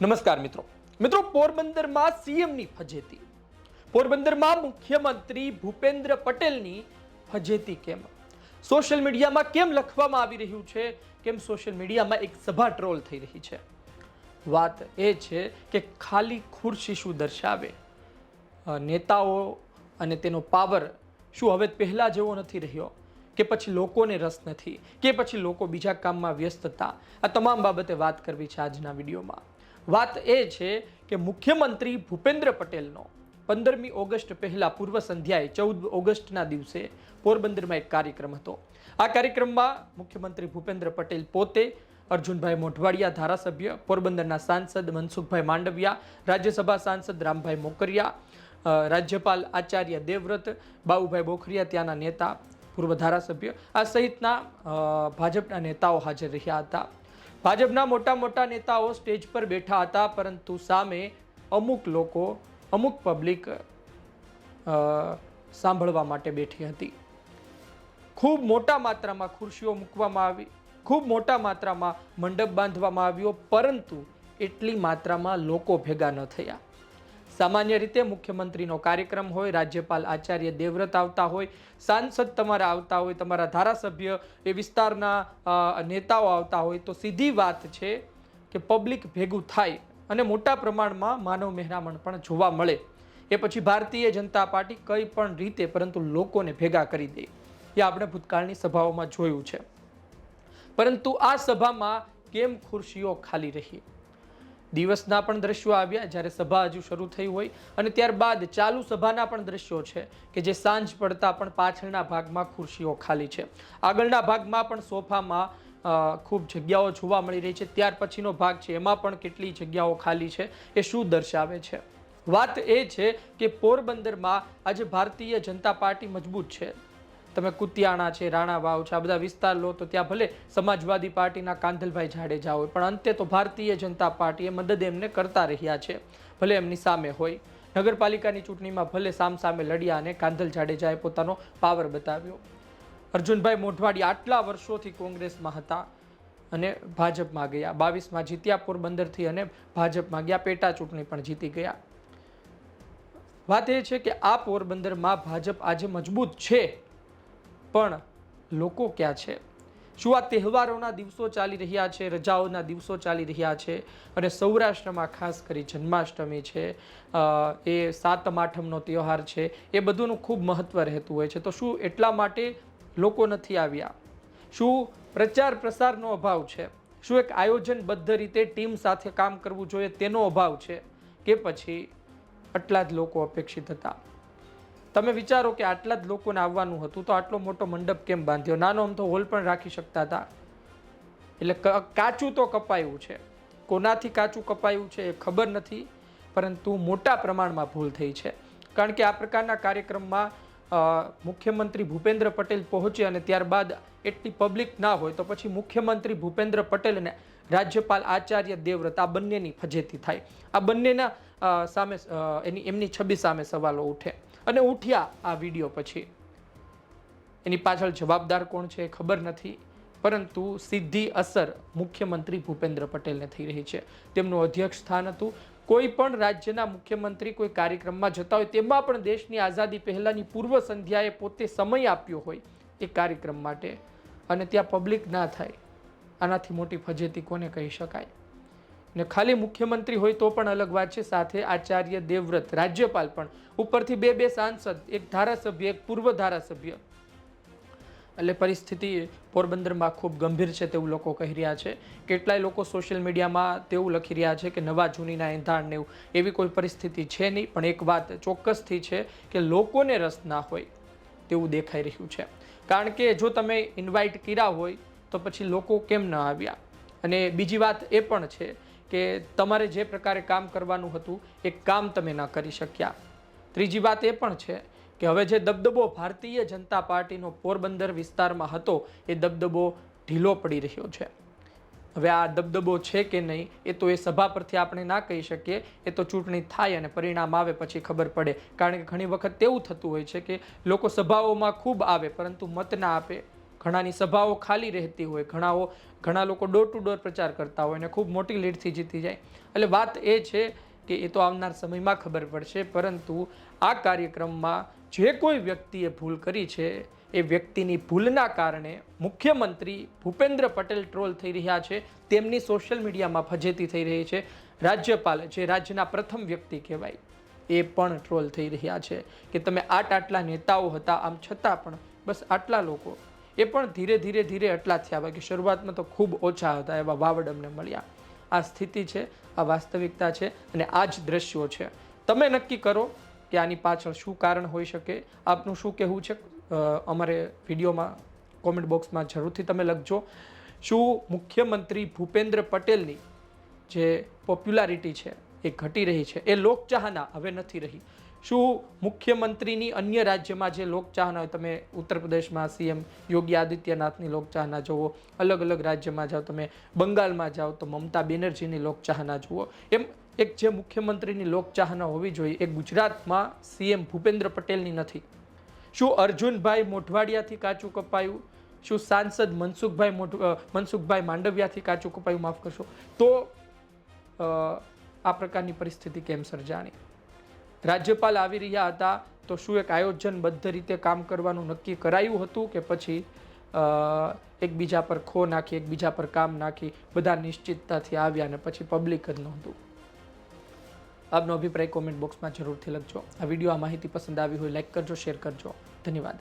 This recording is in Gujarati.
નમસ્કાર મિત્રો. મિત્રો, પોરબંદરમાં સીએમની ફજેતી. પોરબંદરમાં મુખ્યમંત્રી ભૂપેન્દ્ર પટેલની ફજેતી કેમ? સોશિયલ મીડિયામાં કેમ લખવામાં આવી રહ્યું છે? કેમ સોશિયલ મીડિયામાં એક સભા ટ્રોલ થઈ રહી છે? વાત એ છે કે ખાલી ખુરશી શું દર્શાવે? નેતાઓ અને તેનો પાવર શું હવે પહેલાં જેવો નથી રહ્યો? કે પછી લોકોને રસ નથી? કે પછી લોકો બીજા કામમાં વ્યસ્ત હતા આ તમામ બાબતે વાત કરવી છે આજના વિડીયોમાં. વાત એ છે કે મુખ્યમંત્રી ભૂપેન્દ્ર પટેલનો પંદરમી ઓગસ્ટ પહેલા પૂર્વ સંધ્યાએ ચૌદ ઓગસ્ટના દિવસે પોરબંદરમાં એક કાર્યક્રમ હતો. આ કાર્યક્રમમાં મુખ્યમંત્રી ભૂપેન્દ્ર પટેલ પોતે, અર્જુનભાઈ મોઢવાડિયા ધારાસભ્ય, પોરબંદરના સાંસદ મનસુખભાઈ માંડવિયા, રાજ્યસભા સાંસદ રામભાઈ મોકરિયા રાજ્યપાલ આચાર્ય દેવવ્રત, બાબુભાઈ બોખરિયા ત્યાંના નેતા, પૂર્વ ધારાસભ્ય આ સહિતના ભાજપના નેતાઓ હાજર રહ્યા હતા. ભાજપના મોટા મોટા નેતાઓ સ્ટેજ પર બેઠા હતા, પરંતુ સામે અમુક લોકો, અમુક પબ્લિક સાંભળવા માટે બેઠી હતી. ખૂબ મોટા માત્રામાં ખુરશીઓ મૂકવામાં આવી, ખૂબ મોટા માત્રામાં મંડપ બાંધવામાં આવ્યો, પરંતુ એટલી માત્રામાં લોકો ભેગા ન થયા. સામાન્ય રીતે મુખ્યમંત્રીનો કાર્યક્રમ હોય, રાજ્યપાલ આચાર્ય દેવવ્રત આવતા હોય, સાંસદ તમારા આવતા હોય, તમારા ધારાસભ્ય એ વિસ્તારના નેતાઓ આવતા હોય તો સીધી વાત છે કે પબ્લિક ભેગું થાય અને મોટા પ્રમાણમાં માનવ મહેરામણ પણ જોવા મળે. એ પછી ભારતીય જનતા પાર્ટી કંઈ પણ રીતે પરંતુ લોકોને ભેગા કરી દે. એ આપણે ભૂતકાળની સભાઓમાં જોયું છે. પરંતુ આ સભામાં કેમ ખુરશીઓ ખાલી રહી? દિવસના પણ દ્રશ્યો આવ્યા, જ્યારે સભા હજુ શરૂ થઈ હોય. અને ત્યારબાદ ચાલુ સભાના પણ દ્રશ્યો છે, કે જે સાંજ પડતા પણ પાછળના ભાગમાં ખુરશીઓ ખાલી છે. આગળના ભાગમાં પણ સોફામાં ખૂબ જગ્યાઓ જોવા મળી રહી છે. ત્યાર પછીનો ભાગ છે, એમાં પણ કેટલી જગ્યાઓ ખાલી છે, એ શું દર્શાવે છે? વાત એ છે કે પોરબંદરમાં આજે ભારતીય જનતા પાર્ટી મજબૂત છે. તમે કુતિયાણા છે રાણા વાવ છે, આ બધા વિસ્તાર લો તો ત્યાં ભલે સમાજવાદી પાર્ટીના કાંધલભાઈ જાડેજા હોય, પણ અંતે તો ભારતીય જનતા પાર્ટીએ મદદ એમને કરતા રહ્યા છે, ભલે એમની સામે હોય. નગરપાલિકાની ચૂંટણીમાં ભલે સામ સામે લડ્યા અને કાંધલ જાડેજાએ પોતાનો પાવર બતાવ્યો. અર્જુનભાઈ મોઢવાડી આટલા વર્ષોથી કોંગ્રેસમાં હતા અને ભાજપમાં ગયા. બાવીસમાં જીત્યા પોરબંદરથી અને ભાજપમાં ગયા. પેટા ચૂંટણી પણ જીતી ગયા. વાત એ છે કે આ પોરબંદરમાં ભાજપ આજે મજબૂત છે. પણ લોકો ક્યાં છે? શું આ તહેવારોના દિવસો ચાલી રહ્યા છે, રજાઓના દિવસો ચાલી રહ્યા છે? અને સૌરાષ્ટ્રમાં ખાસ કરી જન્માષ્ટમી છે એ સાતમ આઠમનો તહેવાર છે, એ બધુંનું ખૂબ મહત્ત્વ રહેતું હોય છે. તો શું એટલા માટે લોકો નથી આવ્યા? શું પ્રચાર પ્રસારનો અભાવ છે? શું એક આયોજનબદ્ધ રીતે ટીમ સાથે કામ કરવું જોઈએ તેનો અભાવ છે? કે પછી આટલા જ લોકો અપેક્ષિત હતા? તમે વિચારો કે આટલા જ લોકોને આવવાનું હતું, તો આટલો મોટો મંડપ કેમ બાંધ્યો? નાનો આમ તો હોલ પણ રાખી શકતા હતા. એટલે કાચું તો કપાયું છે. કોનાથી કાચું કપાયું છે એ ખબર નથી, પરંતુ મોટા પ્રમાણમાં ભૂલ થઈ છે. કારણ કે આ પ્રકારના કાર્યક્રમમાં મુખ્યમંત્રી ભૂપેન્દ્ર પટેલ પહોંચે અને ત્યારબાદ એટલી પબ્લિક ના હોય, તો પછી મુખ્યમંત્રી ભૂપેન્દ્ર પટેલ અને રાજ્યપાલ આચાર્ય દેવવ્રત આ બંનેની ફજેતી થાય. આ બંનેના સામે એની, એમની છબી સામે સવાલો ઉઠે. અને ઉઠ્યા આ વીડિયો પછી. એની પાછળ જવાબદાર કોણ છે ખબર નથી, પરંતુ સીધી અસર મુખ્યમંત્રી ભૂપેન્દ્ર પટેલને થઈ રહી છે. તેમનું અધ્યક્ષ સ્થાન હતું. કોઈ પણ રાજ્યના મુખ્યમંત્રી કોઈ કાર્યક્રમમાં જતા હોય, તેમાં પણ દેશની આઝાદી પહેલાંની પૂર્વ સંધ્યાએ પોતે સમય આપ્યો હોય એ કાર્યક્રમ માટે. અને ત્યાં પબ્લિક ના થાય. આનાથી મોટી ફજેતી કોને કહી શકાય? ને ખાલી મુખ્યમંત્રી હોય તો પણ અલગ વાત છે. સાથે આચાર્ય દેવવ્રત, રાજ્યપાલ પણ. ઉપરથી બે બે સાંસદ, એક ધારાસભ્ય, એક પૂર્વ ધારાસભ્ય. એટલે પરિસ્થિતિ પોરબંદરમાં ખૂબ ગંભીર છે તેવું લોકો કહી રહ્યા છે. કેટલાય લોકો સોશિયલ મીડિયામાં તેવું લખી રહ્યા છે કે નવા જૂનીના એંધાણ ને એવું એવી કોઈ પરિસ્થિતિ છે નહીં. પણ એક વાત ચોક્કસથી છે કે લોકોને રસ ના હોય તેવું દેખાઈ રહ્યું છે. કારણ કે જો તમે ઇન્વાઇટ કર્યા હોય તો પછી લોકો કેમ ન આવ્યા? અને બીજી વાત એ પણ છે કે તમારે જે પ્રકારે કામ કરવાનું હતું, એ કામ તમે ન કરી શક્યા. ત્રીજી વાત એ પણ છે કે હવે જે દબદબો ભારતીય જનતા પાર્ટીનો પોરબંદર વિસ્તારમાં હતો, એ દબદબો ઢીલો પડી રહ્યો છે. હવે આ દબદબો છે કે નહીં, એ તો એ સભા પરથી આપણે ના કહી શકીએ, એ તો ચૂંટણી થાય અને પરિણામ આવે પછી ખબર પડે. કારણ કે ઘણી વખત તેવું થતું હોય છે કે લોકો સભાઓમાં ખૂબ આવે, પરંતુ મત ના આપે. ઘણાની સભાઓ ખાલી રહેતી હોય, ઘણાઓ, ઘણા લોકો ડોર ટુ ડોર પ્રચાર કરતા હોય અને ખૂબ મોટી લીડથી જીતી જાય. એટલે વાત એ છે કે એ તો આવનાર સમયમાં ખબર પડશે, પરંતુ આ કાર્યક્રમમાં જે કોઈ વ્યક્તિએ ભૂલ કરી છે, એ વ્યક્તિની ભૂલના કારણે મુખ્યમંત્રી ભૂપેન્દ્ર પટેલ ટ્રોલ થઈ રહ્યા છે, તેમની સોશિયલ મીડિયામાં ફજેતી થઈ રહી છે. રાજ્યપાલ, જે રાજ્યના પ્રથમ વ્યક્તિ કહેવાય, એ પણ ટ્રોલ થઈ રહ્યા છે. કે તમે આટ આટલા નેતાઓ હતા, આમ છતાં પણ બસ આટલા લોકો એ પણ ધીરે ધીરે ધીરે એટલા થયા બાકી શરૂઆતમાં તો ખૂબ ઓછા હતા એવા વાવડ અમને મળ્યા. આ સ્થિતિ છે, આ વાસ્તવિકતા છે અને આ જ દ્રશ્યો છે. તમે નક્કી કરો કે આની પાછળ શું કારણ હોઈ શકે? આપનું શું કહેવું છે? અમારે વિડીયોમાં કોમેન્ટ બોક્સમાં જરૂરથી તમે લખજો. શું મુખ્યમંત્રી ભૂપેન્દ્ર પટેલની જે પોપ્યુલારિટી છે એ ઘટી રહી છે? એ લોકચાહના હવે નથી રહી. શું મુખ્યમંત્રીની અન્ય રાજ્યમાં જે લોકચાહના હોય, તમે ઉત્તર પ્રદેશમાં સીએમ યોગી આદિત્યનાથની લોકચાહના જુઓ, અલગ અલગ રાજ્યમાં જાઓ, તમે બંગાળમાં જાઓ, તો મમતા બેનર્જીની લોકચાહના જુઓ. એમ એક જે મુખ્યમંત્રીની લોકચાહના હોવી જોઈએ, એ ગુજરાતમાં સીએમ ભૂપેન્દ્ર પટેલની નથી. શું અર્જુનભાઈ મોઢવાડિયાથી કાચું કપાયું? શું સાંસદ મનસુખભાઈ મોઢ મનસુખભાઈ માંડવિયાથી કાચું કપાયું? માફ કરશો. તો આ પ્રકારની પરિસ્થિતિ કેમ સર્જાણી? રાજ્યપાલ આવી રહ્યા હતા તો શું એક આયોજનબદ્ધ રીતે કામ કરવાનું નક્કી કરાયું હતું કે પછી એકબીજા પર ખો નાખી, એકબીજા પર કામ નાખી, બધા નિશ્ચિતતાથી આવ્યા અને પછી પબ્લિક જ નહોતું? આપનો અભિપ્રાય કોમેન્ટ બોક્સમાં જરૂરથી લખજો. આ વીડિયો આ માહિતી પસંદ આવી હોય લાઈક કરજો શેર કરજો. ધન્યવાદ.